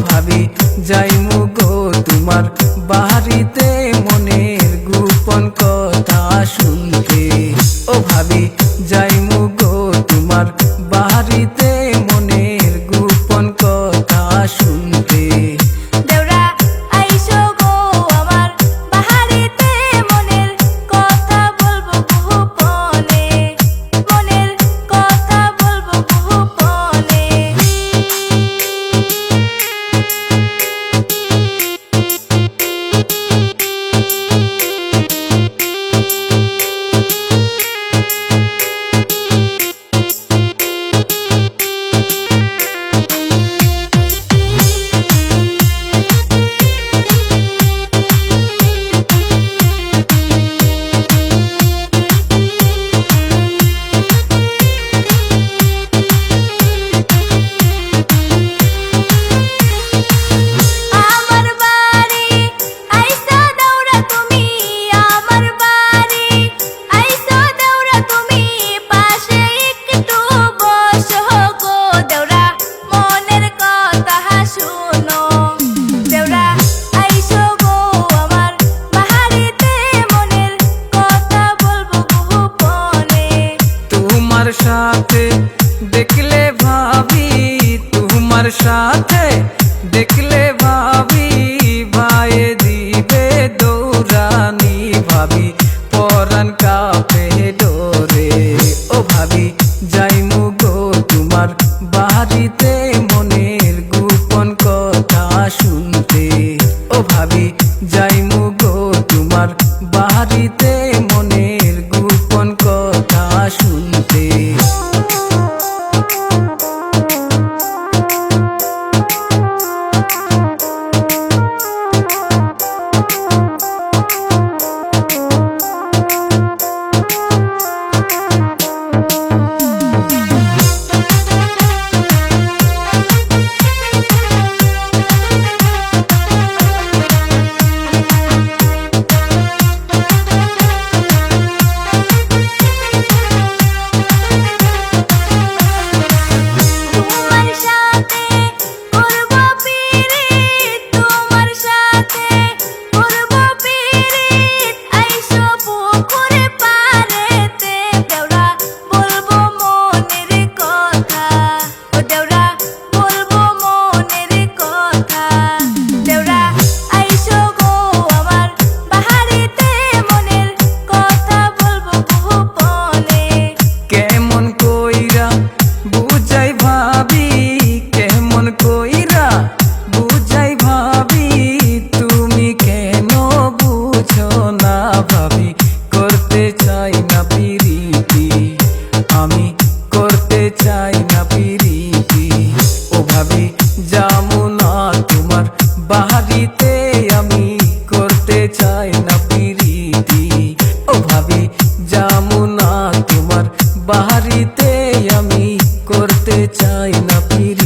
ভাবি যাই মুগো তোমার বাড়িতে মনের গোপন কথা শুনতে। ও ভাবি সাথে। দেখলে ভাবি তোমার সাথে। দেখলে ভাবি ভাইয়ে দিবে দৌড়ানি ভাবি। পরান কাপে ডোরে। ও ভাবি, যাই গো তোমার বাড়িতে মনের গোপন কথা শুনতে। ও ভাবি, যাই গো তোমার বাড়িতে মনের গোপন কথা শুনতে। বাড়িতে আমি করতে চাই না পিরিতি। ও ভাবি, যামু না তোমার বাড়িতে আমি করতে চাই না পিরিতি।